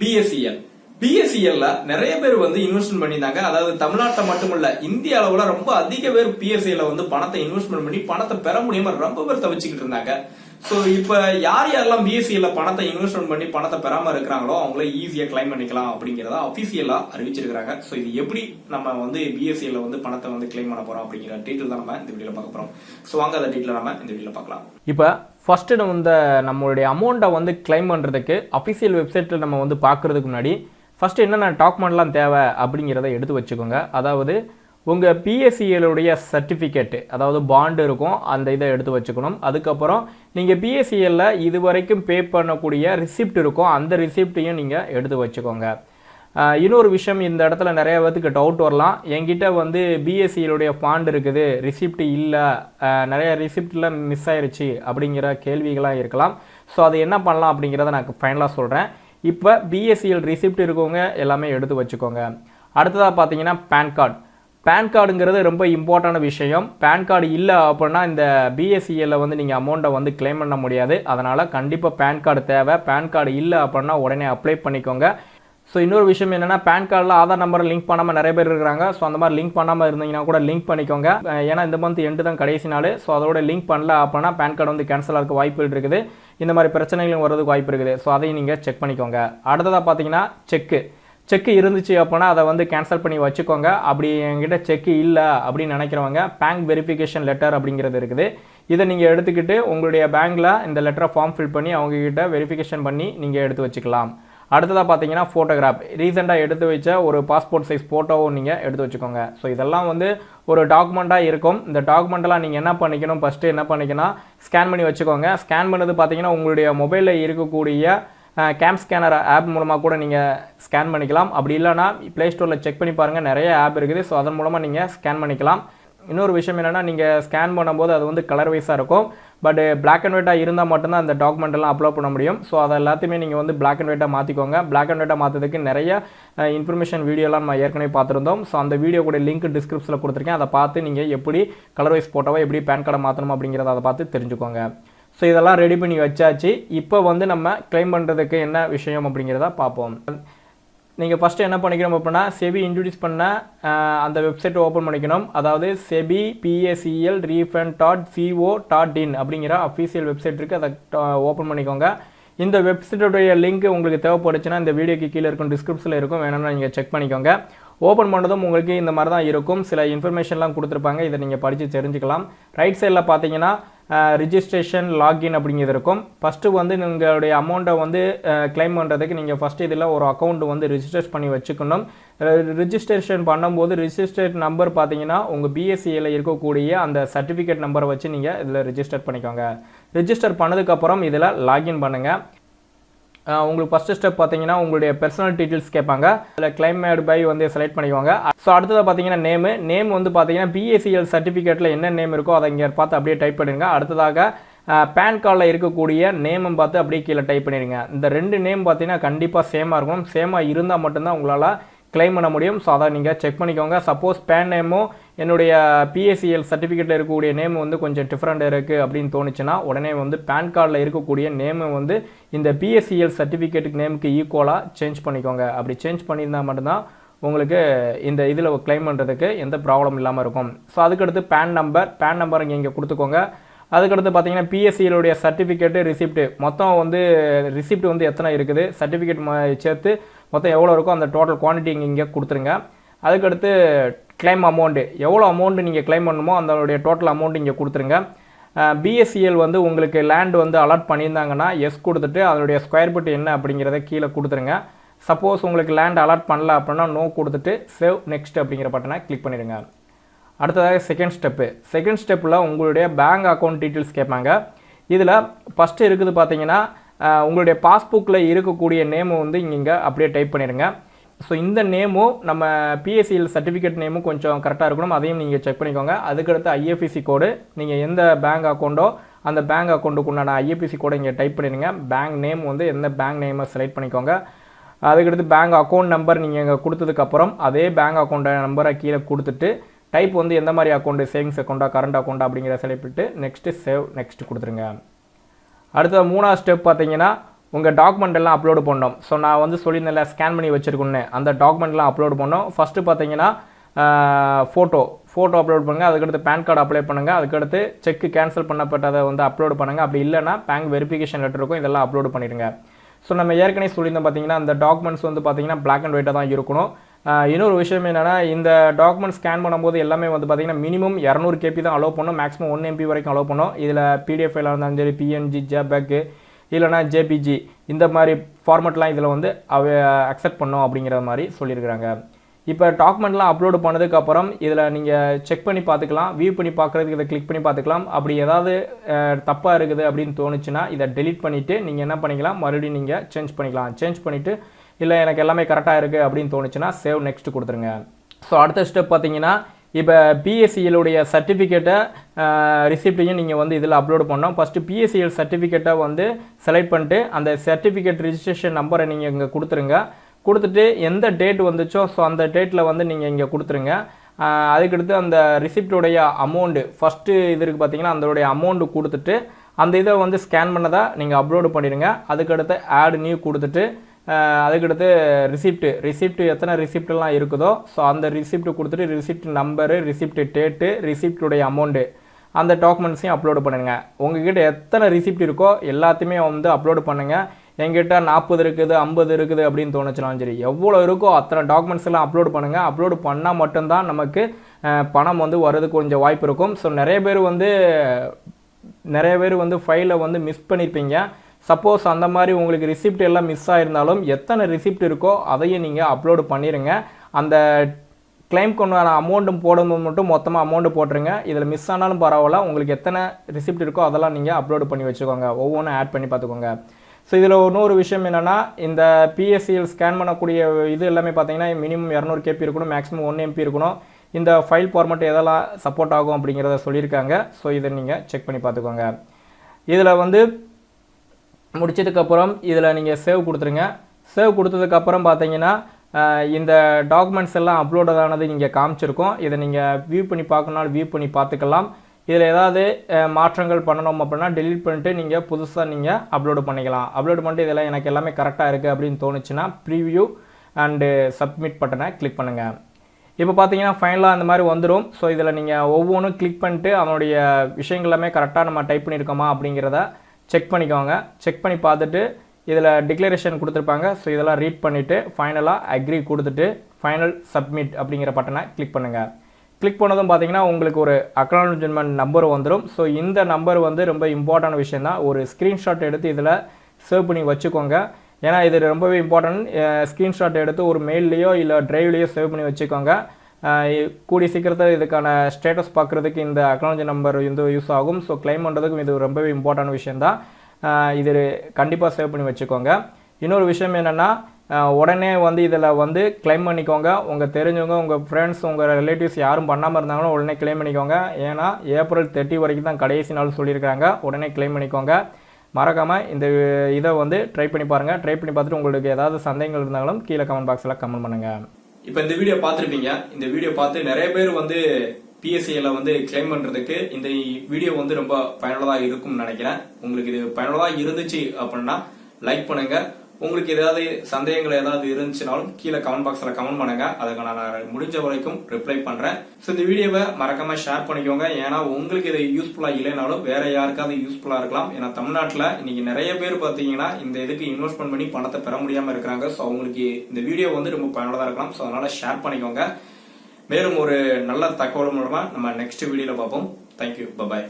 PSCL பிஎஸ்சிஎல்ல நிறைய பேர் வந்து இன்வெஸ்ட்மெண்ட் பண்ணியிருந்தாங்க. அதாவது தமிழ்நாட்டில் மட்டுமல்ல இந்திய அளவுல ரொம்ப அதிக பேர் பிஎஸ்சிஎல்ல வந்து பணத்தை இன்வெஸ்ட்மெண்ட் பண்ணி பணத்தை பெற முடியாம ரொம்ப பேர் தவிச்சுக்கிட்டு இருந்தாங்க. ஸோ இப்போ யார் யாரெல்லாம் பிஎஸ்சியில் பணத்தை இன்வெஸ்ட்மெண்ட் பண்ணி பணத்தை பெறாமல் இருக்கிறாங்களோ அவங்கள ஈஸியாக கிளைம் பண்ணிக்கலாம் அப்படிங்கிறத அபிஷியலா அறிவிச்சிருக்காங்க ஸோ இது எப்படி நம்ம வந்து பிஎஸ்சியில் வந்து பணத்தை வந்து கிளைம் பண்ண போகிறோம் அப்படிங்கிற டீட்டெயில் தான் நம்ம இந்த வீடியோவில் பார்க்க போகிறோம் ஸோ வாங்க அந்த டீட்டெயில் நம்ம இந்த வீடியோவில் பார்க்கலாம். இப்போ ஃபஸ்ட்டு நம்ம இந்த நம்மளுடைய அமௌண்ட்டை வந்து கிளைம் பண்ணுறதுக்கு அஃபிஷியல் வெப்சைட்டில் நம்ம வந்து பார்க்குறதுக்கு முன்னாடி ஃபஸ்ட்டு என்னென்ன டாக்குமெண்ட்லாம் தேவை அப்படிங்கிறத எடுத்து வச்சுக்கோங்க. அதாவது உங்கள் பிஎஸ்சிஎலுடைய சர்டிஃபிகேட்டு அதாவது பாண்டு இருக்கும் அந்த இதை எடுத்து வச்சுக்கணும். அதுக்கப்புறம் நீங்கள் பிஎஸ்சிஎல்லில் இது வரைக்கும் பே பண்ணக்கூடிய ரிசிப்ட் இருக்கும் அந்த ரிசிப்டையும் நீங்கள் எடுத்து வச்சுக்கோங்க. இன்னொரு விஷயம் இந்த இடத்துல நிறைய பேத்துக்கு டவுட் வரலாம். என்கிட்ட வந்து பிஎஸ்சியிலுடைய பாண்ட் இருக்குது. ரிசிப்ட் இல்லை. நிறைய ரிசிப்டில் மிஸ் ஆயிடுச்சு அப்படிங்கிற கேள்விகளாக இருக்கலாம். ஸோ அது என்ன பண்ணலாம் அப்படிங்கிறத நான் ஃபைனலாக சொல்கிறேன் இப்போ பிஎஸ்சிஎல் ரிசிப்ட் இருக்கவங்க எல்லாமே எடுத்து வச்சுக்கோங்க. அடுத்ததாக பார்த்தீங்கன்னா பேன் கார்டு பேன் கார்டுங்கிறது ரொம்ப இம்பார்ட்டன்ட் விஷயம். பேன் கார்டு இல்லை அப்படின்னா இந்த பிஎஸ்சியில் வந்து நீங்கள் அமௌண்ட்டை வந்து கிளைம் பண்ண முடியாது. அதனால் கண்டிப்பாக பேன் கார்டு தேவை. பேன் கார்டு இல்லை அப்படின்னா உடனே அப்ளை பண்ணிக்கோங்க. ஸோ இன்னொரு விஷயம் என்னென்னா பேன் கார்டில் ஆதார் நம்பரை லிங்க் பண்ணாமல் நிறைய பேர் இருக்கிறாங்க. ஸோ அந்த மாதிரி லிங்க் பண்ணாமல் இருந்தீங்கன்னா கூட லிங்க் பண்ணிக்கோங்க. ஏன்னா இந்த மந்த் எண்டு தான் கடைசி நாள். ஸோ அதோட லிங்க் பண்ணல அப்படின்னா பேன் கார்டு வந்து கேன்சல் ஆகிறதுக்கு வாய்ப்புகள் இருக்குது. இந்த மாதிரி பிரச்சனைகளும் வரதுக்கு வாய்ப்பு இருக்குது. ஸோ அதையும் நீங்கள் செக் பண்ணிக்கோங்க. அடுத்ததாக பார்த்தீங்கன்னா செக்கு செக்கு இருந்துச்சு அப்படின்னா அதை வந்து கேன்சல் பண்ணி வச்சுக்கோங்க. அப்படி என்கிட்ட செக்கு இல்லை அப்படின்னு நினைக்கிறவங்க பேங்க் வெரிஃபிகேஷன் லெட்டர் அப்படிங்கிறது இருக்குது. இதை நீங்கள் எடுத்துக்கிட்டு உங்களுடைய பேங்க்கில் இந்த லெட்டரை ஃபார்ம் ஃபில் பண்ணி அவங்கக்கிட்ட வெரிஃபிகேஷன் பண்ணி நீங்கள் எடுத்து வச்சுக்கலாம். அடுத்ததாக பார்த்தீங்கன்னா ஃபோட்டோகிராஃப் ரீசெண்டாக எடுத்து வச்ச ஒரு பாஸ்போர்ட் சைஸ் ஃபோட்டோவும் நீங்கள் எடுத்து வச்சுக்கோங்க. ஸோ இதெல்லாம் வந்து ஒரு டாக்குமெண்ட்டாக இருக்கும். இந்த டாக்குமெண்ட்டெல்லாம் நீங்கள் என்ன பண்ணிக்கணும்? ஃபஸ்ட்டு என்ன பண்ணிக்கணும் ஸ்கேன் பண்ணி வச்சுக்கோங்க. ஸ்கேன் பண்ணது பார்த்தீங்கன்னா உங்களுடைய மொபைலில் இருக்கக்கூடிய கேம் ஸ்கேனர் ஆப் மூலமாக கூட நீங்கள் ஸ்கேன் பண்ணிக்கலாம். அப்படி இல்லைனா ப்ளே ஸ்டோரில் செக் பண்ணி பாருங்கள் நிறைய ஆப் இருக்குது. ஸோ அதன் மூலமாக நீங்கள் ஸ்கேன் பண்ணிக்கலாம். இன்னொரு விஷயம் என்னென்னா நீங்கள் ஸ்கேன் பண்ணும்போது அது வந்து கலர் வைஸாக இருக்கும். பட் பிளாக் அண்ட் ஒயிட்டாக இருந்தால் மட்டும்தான் அந்த டாக்குமெண்ட் எல்லாம் அப்லோட் பண்ண முடியும். ஸோ அதை எல்லாத்தையுமே நீங்கள் வந்து பிளாக் அண்ட் ஒயிட்டாக மாற்றிக்கோங்க பிளாக் அண்ட் ஒயிட்டாக மாற்றதுக்கு நிறைய இன்ஃபர்மேஷன் வீடியோலாம் நம்ம ஏற்கனவே பார்த்துருந்தோம். ஸோ அந்த வீடியோ கூட லிங்க் டிஸ்கிரிப்ஷனில் கொடுத்துருக்கேன். அதை பார்த்து நீங்கள் எப்படி கலர் வைஸ் போட்டோவோ எப்படி பேன் கார்டை மாற்றணும் அப்படிங்கிறத அதை பார்த்து தெரிஞ்சுக்கோங்க. ஸோ இதெல்லாம் ரெடி பண்ணி வச்சாச்சு. இப்போ வந்து நம்ம கிளைம் பண்ணுறதுக்கு என்ன விஷயம் அப்படிங்கிறத பார்ப்போம். நீங்கள் ஃபஸ்ட்டு என்ன பண்ணிக்கணும் அப்படின்னா செபி இன்ட்ரடியூஸ் பண்ண அந்த வெப்சைட்டை ஓப்பன் பண்ணிக்கணும். அதாவது SEBI PACL refund dot co dot in அப்படிங்கிற அஃபீஷியல் வெப்சைட் இருக்குது அதை ஓப்பன் பண்ணிக்கோங்க. இந்த வெப்சைட்டுடைய லிங்க் உங்களுக்கு தேவைப்படுச்சுன்னா இந்த வீடியோக்கு கீழே இருக்கும் டிஸ்கிரிப்ஷனில் இருக்கும். வேணும்னா நீங்கள் செக் பண்ணிக்கோங்க. ஓப்பன் பண்ணதும் உங்களுக்கு இந்த மாதிரி தான் இருக்கும். சில இன்ஃபர்மேஷன்லாம் கொடுத்துருப்பாங்க. இதை நீங்கள் படித்து தெரிஞ்சுக்கலாம். ரைட் சைடில் பார்த்தீங்கன்னா ரிஜிஸ்ட்ரேஷன் லாகின் அப்படிங்கிறது இருக்கும். ஃபஸ்ட்டு வந்து உங்களுடைய அமௌண்ட்டை வந்து கிளைம் பண்ணுறதுக்கு நீங்கள் ஃபஸ்ட்டு இதில் ஒரு அக்கௌண்ட் வந்து ரிஜிஸ்டர் பண்ணி வச்சுக்கணும். ரிஜிஸ்ட்ரேஷன் பண்ணும்போது ரிஜிஸ்டர்ட் நம்பர் பார்த்தீங்கன்னா உங்கள் பிஎஸ்சியில் இருக்கக்கூடிய அந்த சர்டிஃபிகேட் நம்பரை வச்சு நீங்கள் இதில் ரிஜிஸ்டர் பண்ணிக்கோங்க. ரிஜிஸ்டர் பண்ணதுக்கப்புறம் இதில் லாகின் பண்ணுங்கள் உங்களுக்கு ஃபஸ்ட்டு ஸ்டெப் பார்த்தீங்கன்னா உங்களுடைய பர்சனல் டீட்டெயில்ஸ் கேட்பாங்க. அதில் கிளைமேட் பை வந்து செலக்ட் பண்ணிக்குவாங்க. ஸோ அடுத்தது பார்த்தீங்கன்னா நேமு நேம் வந்து பார்த்தீங்கன்னா பிஎஸ்சிஎல் சர்டிஃபிகேட்டில் என்ன நேம் இருக்கோ அதை இங்கே பார்த்து அப்படியே டைப் பண்ணிடுங்க. அடுத்ததாக பேன் கார்டில் இருக்கக்கூடிய நேமும் பார்த்து அப்படியே கீழே டைப் பண்ணிடுங்க. இந்த ரெண்டு நேம் பார்த்தீங்கன்னா கண்டிப்பாக சேமாக இருக்கணும். சேமாக இருந்தால் மட்டும்தான் உங்களால் கிளைம் பண்ண முடியும். ஸோ அதை நீங்கள் செக் பண்ணிக்கோங்க. சப்போஸ் பேன் நேமும் என்னுடைய பிஎஸ்சிஎல் சர்டிஃபிகேட்டில் இருக்கக்கூடிய நேம் வந்து கொஞ்சம் டிஃப்ரெண்ட் இருக்குது அப்படின்னு தோணுச்சுன்னா உடனே வந்து பேன் கார்டில் இருக்கக்கூடிய நேமை வந்து இந்த பிஎஸ்சிஎல் சர்டிஃபிகேட்டுக்கு நேமுக்கு ஈக்குவலாக சேஞ்ச் பண்ணிக்கோங்க. அப்படி சேஞ்ச் பண்ணியிருந்தால் மட்டும்தான் உங்களுக்கு இந்த இதில் கிளைம் பண்ணுறதுக்கு எந்த ப்ராப்ளம் இல்லாமல் இருக்கும். ஸோ அதுக்கடுத்து பேன் நம்பர் பேன் நம்பர் இங்கே இங்கே கொடுத்துக்கோங்க. அதுக்கடுத்து பார்த்தீங்கன்னா பிஎஸ்சியிலுடைய சர்டிஃபிகேட்டு ரிசிப்ட்டு மொத்தம் வந்து ரிசிப்ட் வந்து எத்தனை இருக்குது? சர்டிஃபிகேட் சேர்த்து மொத்தம் எவ்வளோ இருக்கோ அந்த டோட்டல் குவான்டிட்டி இங்கே இங்கே கொடுத்துருங்க. அதுக்கடுத்து கிளைம் அமௌண்ட்டு எவ்வளோ அமௌண்ட்டு நீங்கள் கிளைம் பண்ணணுமோ அதனுடைய டோட்டல் அமௌண்ட் இங்கே கொடுத்துருங்க. பிஎஸ்சிஎல் வந்து உங்களுக்கு லேண்ட் வந்து அலாட் பண்ணியிருந்தாங்கன்னா எஸ் கொடுத்துட்டு அதனுடைய ஸ்கொயர் ஃபீட் என்ன அப்படிங்கிறத கீழே கொடுத்துருங்க. சப்போஸ் உங்களுக்கு லேண்ட் அலாட் பண்ணல அப்படின்னா நோ கொடுத்துட்டு சேவ் நெக்ஸ்ட் அப்படிங்கிற பட்டனை கிளிக் பண்ணிடுங்க. அடுத்ததாக செகண்ட் ஸ்டெப்பு செகண்ட் ஸ்டெப்பில் உங்களுடைய பேங்க் அக்கௌண்ட் டீட்டெயில்ஸ் கேட்பாங்க. இதில் ஃபஸ்ட்டு இருக்குது பார்த்தீங்கன்னா உங்களுடைய பாஸ்புக்கில் இருக்கக்கூடிய நேமும் வந்து இங்கே அப்படியே டைப் பண்ணிடுங்க. ஸோ இந்த நேமும் நம்ம பிஎஸ்சிஎல் சர்டிஃபிகேட் நேமும் கொஞ்சம் கரெக்டாக இருக்கணும். அதையும் நீங்கள் செக் பண்ணிக்கோங்க. அதுக்கடுத்து ஐஎஃப்எஸ்சி கோடு நீங்கள் எந்த பேங்க் அக்கௌண்ட்டோ அந்த பேங்க் அக்கௌண்ட்டுக்கு உண்டான ஐஎஃப்எஸ்சி கோடை இங்கே டைப் பண்ணிடுங்க. பேங்க் நேம் வந்து எந்த பேங்க் நேமை செலக்ட் பண்ணிக்கோங்க. அதுக்கடுத்து பேங்க் அக்கௌண்ட் நம்பர் நீங்கள் இங்கே கொடுத்ததுக்கப்புறம் அதே பேங்க் அக்கௌண்ட் நம்பரை கீழே கொடுத்துட்டு டைப் வந்து எந்த மாதிரி அக்கௌண்ட் சேவிங்ஸ் அக்கௌண்ட்டா கரண்ட் அக்கௌண்ட்டா அப்படிங்கிற செலக்ட் பண்ணிட்டு நெக்ஸ்ட்டு சேவ் நெக்ஸ்ட் கொடுத்துருங்க. அடுத்த மூணாவது ஸ்டெப் பார்த்தீங்கன்னா உங்கள் டாக்குமெண்ட் எல்லாம் அப்லோடு பண்ணோம் ஸோ நான் வந்து சொல்லியிருந்தேன்ல ஸ்கேன் பண்ணி வச்சிருக்கோன்னு அந்த டாக்குமெண்ட்லாம் அப்லோட் பண்ணோம் ஃபஸ்ட்டு பார்த்தீங்கன்னா ஃபோட்டோ ஃபோட்டோ அப்லோட் பண்ணுங்கள் அதுக்கடுத்து பேன் கார்டு அப்ளை பண்ணுங்கள் அதுக்கடுத்து செக் கேன்சல் பண்ணப்பட்டதை வந்து அப்லோட் பண்ணுங்கள் அப்படி இல்லைன்னா பேங்க் வெரிஃபிகேஷன் லெட்டர் இருக்கும். இதெல்லாம் அப்லோடு பண்ணிடுங்க. ஸோ நம்ம ஏற்கனவே சொல்லியிருந்தோம் பார்த்தீங்கன்னா அந்த டாக்குமெண்ட்ஸ் வந்து பார்த்தீங்கன்னா பிளாக் அண்ட் ஒயிட்டாக தான் இருக்கணும். இன்னொரு விஷயம் என்னென்னா இந்த டாக்குமெண்ட் ஸ்கேன் பண்ணும்போது எல்லாமே வந்து பார்த்தீங்கன்னா மினிமம் இரநூறு கேபி தான் அலோவ் பண்ணோம் மேக்ஸிமம் ஒன் எம்பி வரைக்கும் அலோவ் பண்ணோம் இதில் பிடிஎஃப் ஃபைலாக இருந்தாலும் சரி பிஎன்ஜி ஜேபேக்கு இல்லைனா ஜேபிஜி இந்த மாதிரி ஃபார்மெட்லாம் இதில் வந்து அவ அக்செப்ட் பண்ணும் அப்படிங்கிற மாதிரி சொல்லியிருக்கிறாங்க. இப்போ டாக்குமெண்ட்லாம் அப்லோடு பண்ணதுக்கப்புறம் இதில் நீங்கள் செக் பண்ணி பார்த்துக்கலாம் வியூ பண்ணி பார்க்குறதுக்கு இதை கிளிக் பண்ணி பார்த்துக்கலாம். அப்படி ஏதாவது தப்பாக இருக்குது அப்படின்னு தோணுச்சுன்னா இதை டெலீட் பண்ணிவிட்டு நீங்கள் என்ன பண்ணிக்கலாம் மறுபடியும் நீங்கள் சேஞ்ச் பண்ணிக்கலாம். சேஞ்ச் பண்ணிவிட்டு இல்லை எனக்கு எல்லாமே கரெக்டாக இருக்குது அப்படின்னு தோணுச்சுன்னா சேவ் நெக்ஸ்ட் கொடுத்துருங்க. ஸோ அடுத்த ஸ்டெப் பார்த்தீங்கன்னா இப்போ பிஎஸ்சிஎலுடைய சர்டிஃபிகேட்டை ரிசிப்டையும் நீங்கள் வந்து இதில் அப்லோட் பண்ணோம் ஃபஸ்ட்டு பிஎஸ்சிஎல் சர்டிஃபிகேட்டை வந்து செலக்ட் பண்ணிட்டு அந்த சர்டிஃபிகேட் ரிஜிஸ்ட்ரேஷன் நம்பரை நீங்கள் இங்கே கொடுத்துருங்க. கொடுத்துட்டு எந்த டேட் வந்துச்சோ ஸோ அந்த டேட்டில் வந்து நீங்கள் இங்கே கொடுத்துருங்க. அதுக்கடுத்து அந்த ரிசிப்டுடைய அமௌண்ட்டு ஃபஸ்ட்டு இது இருக்குது பார்த்தீங்கன்னா அதோடைய அமௌண்ட்டு கொடுத்துட்டு அந்த இதை வந்து ஸ்கேன் பண்ணதாக நீங்கள் அப்லோடு பண்ணிடுங்க. அதுக்கடுத்து ஆட் நியூ கொடுத்துட்டு அதுக்கடுத்து ரிசிப்ட் ரிசிப்ட் எத்தனை ரிசிப்ட்லாம் இருக்குதோ ஸோ அந்த ரிசிப்ட் கொடுத்துட்டு ரிசிப்ட் நம்பரு ரிசிப்ட் டேட்டு ரிசிப்டுடைய அமௌண்ட்டு அந்த டாக்குமெண்ட்ஸையும் அப்லோடு பண்ணுங்கள் உங்ககிட்ட எத்தனை ரிசிப்ட் இருக்கோ எல்லாத்தையுமே வந்து அப்லோடு பண்ணுங்கள் எங்கிட்ட நாற்பது இருக்குது ஐம்பது இருக்குது அப்படின்னு தோணுச்சுனாலும் சரி எவ்வளோ இருக்கோ அத்தனை டாக்குமெண்ட்ஸ் எல்லாம் அப்லோடு பண்ணுங்கள் அப்லோடு பண்ணால் மட்டும்தான் நமக்கு பணம் வந்து வர்றதுக்கு கொஞ்சம் வாய்ப்பு இருக்கும். ஸோ நிறைய பேர் வந்து நிறைய பேர் வந்து ஃபைலை வந்து மிஸ் பண்ணியிருப்பீங்க சப்போஸ் அந்த மாதிரி உங்களுக்கு ரிசிப்ட் எல்லாம் மிஸ் ஆயிருந்தாலும் எத்தனை ரிசிப்ட் இருக்கோ அதையும் நீங்கள் அப்லோடு பண்ணிடுங்க அந்த கிளைம் கொண்டான அமௌண்ட்டும் போடும்போது மட்டும் மொத்தமாக அமௌண்ட்டு போட்டுருங்க. இதில் மிஸ் ஆனாலும் பரவாயில்ல. உங்களுக்கு எத்தனை ரிசிப்ட் இருக்கோ அதெல்லாம் நீங்கள் அப்லோடு பண்ணி வச்சுக்கோங்க. ஒவ்வொன்றும் ஆட் பண்ணி பார்த்துக்கோங்க. ஸோ இதில் இன்னொரு விஷயம் என்னென்னா இந்த பிஎஸ்சியில் ஸ்கேன் பண்ணக்கூடிய இது எல்லாமே பார்த்தீங்கன்னா மினிமம் இரநூறு கேபி இருக்கணும் மேக்ஸிமம் ஒன் எம்பி இருக்கணும். இந்த ஃபைல் ஃபார்மெட் எதெல்லாம் சப்போர்ட் ஆகும் அப்படிங்கிறத சொல்லியிருக்காங்க. ஸோ இதை நீங்கள் செக் பண்ணி பார்த்துக்கோங்க. இதில் வந்து முடிச்சதுக்கப்புறம் இதில் நீங்கள் சேவ் கொடுத்துருங்க. சேவ் கொடுத்ததுக்கப்புறம் பார்த்தீங்கன்னா இந்த டாக்குமெண்ட்ஸ் எல்லாம் அப்லோட் ஆனது நீங்கள் காமிச்சிருக்கோம். இதை நீங்கள் வியூ பண்ணி பார்க்கணுனாலும் வியூ பண்ணி பார்த்துக்கலாம். இதில் ஏதாவது மாற்றங்கள் பண்ணணும் அப்படின்னா டெலிட் பண்ணிட்டு நீங்கள் புதுசாக நீங்கள் அப்லோடு பண்ணிக்கலாம். அப்லோடு பண்ணிட்டு இதெல்லாம் எனக்கு எல்லாமே கரெக்டாக இருக்குது அப்படின்னு தோணுச்சுன்னா ப்ரீவியூ அண்டு சப்மிட் பட்டனை கிளிக் பண்ணுங்கள் இப்போ பார்த்தீங்கன்னா ஃபைனலாக அந்த மாதிரி வந்துடும் ஸோ இதில் நீங்கள் ஒவ்வொன்றும் கிளிக் பண்ணிட்டு அவனுடைய விஷயங்கள் எல்லாமே கரெக்டாக நம்ம டைப் பண்ணியிருக்கோமா அப்படிங்கிறத செக் பண்ணிக்கோங்க. செக் பண்ணி பார்த்துட்டு இதில் டிக்ளரேஷன் கொடுத்துருப்பாங்க. ஸோ இதெல்லாம் ரீட் பண்ணிவிட்டு ஃபைனலாக அக்ரி கொடுத்துட்டு ஃபைனல் சப்மிட் அப்படிங்கிற பட்டனை கிளிக் பண்ணுங்கள் கிளிக் பண்ணதும் பார்த்தீங்கன்னா உங்களுக்கு ஒரு அக்னாலஜ்மெண்ட் நம்பர் வந்துடும் ஸோ இந்த நம்பர் வந்து ரொம்ப இம்பார்ட்டன்ட் விஷயம் தான். ஒரு ஸ்க்ரீன்ஷாட் எடுத்து இதில் சேவ் பண்ணி வச்சுக்கோங்க. ஏன்னா இது ரொம்பவே இம்பார்ட்டன்ட் ஸ்க்ரீன்ஷாட் எடுத்து ஒரு மெயில்லையோ இல்லை ட்ரைவ்லேயோ சேவ் பண்ணி வச்சுக்கோங்க. கூடிய சீக்கிரத்தில் இதுக்கான ஸ்டேட்டஸ் பார்க்குறதுக்கு இந்த அக்னாலஜி நம்பர் வந்து யூஸ் ஆகும். ஸோ கிளைம் பண்ணுறதுக்கும் இது ரொம்பவே இம்பார்ட்டன்ட் விஷயந்தான் இது கண்டிப்பாக சேவ் பண்ணி வச்சுக்கோங்க. இன்னொரு விஷயம் என்னென்னா உடனே வந்து இதில் வந்து க்ளைம் பண்ணிக்கோங்க. உங்கள் தெரிஞ்சவங்க உங்கள் ஃப்ரெண்ட்ஸ் உங்கள் ரிலேட்டிவ்ஸ் யாரும் பண்ணாமல் இருந்தாங்கன்னா உடனே கிளைம் பண்ணிக்கோங்க. ஏன்னா ஏப்ரல் தேர்ட்டி வரைக்கும் தான் கடைசி நாள் சொல்லியிருக்காங்க உடனே கிளைம் பண்ணிக்கோங்க. மறக்காமல் இந்த இதை வந்து ட்ரை பண்ணி பாருங்கள் ட்ரை பண்ணி பார்த்துட்டு உங்களுக்கு ஏதாவது சந்தேகங்கள் இருந்தாலும் கீழே கமெண்ட் பாக்ஸில் கமெண்ட் பண்ணுங்கள் இப்ப இந்த வீடியோ பார்த்திருப்பீங்க. இந்த வீடியோ பார்த்து நிறைய பேர் வந்து பிஎஸ்சியில வந்து கிளைம் பண்றதுக்கு இந்த வீடியோ வந்து ரொம்ப பயனுள்ளதா இருக்கும்னு நினைக்கிறேன். உங்களுக்கு இது பயனுள்ளதா இருந்துச்சு அப்படின்னா லைக் பண்ணுங்க. உங்களுக்கு ஏதாவது சந்தேகங்கள் ஏதாவது இருந்துச்சுனாலும் கீழே கமெண்ட் பாக்ஸில் கமெண்ட் பண்ணுங்க. அதுக்கு நான் முடிஞ்ச வரைக்கும் ரிப்ளை பண்றேன். ஸோ இந்த வீடியோவை மறக்காம ஷேர் பண்ணிக்கோங்க. ஏன்னா உங்களுக்கு இது யூஸ்ஃபுல்லா இல்லைனாலும் வேற யாருக்காவது யூஸ்ஃபுல்லா இருக்கலாம். ஏன்னா தமிழ்நாட்டில் இன்னைக்கு நிறைய பேர் பார்த்தீங்கன்னா இந்த இதுக்கு இன்வெஸ்ட்மெண்ட் பண்ணி பணத்தை பெற முடியாம இருக்கிறாங்க. ஸோ அவங்களுக்கு இந்த வீடியோ வந்து ரொம்ப பயனுள்ளதாக இருக்கலாம். ஸோ அதனால ஷேர் பண்ணிக்கோங்க. மேலும் ஒரு நல்ல தகவல் மூலமா நம்ம நெக்ஸ்ட் வீடியோல பார்ப்போம். Thank you bye bye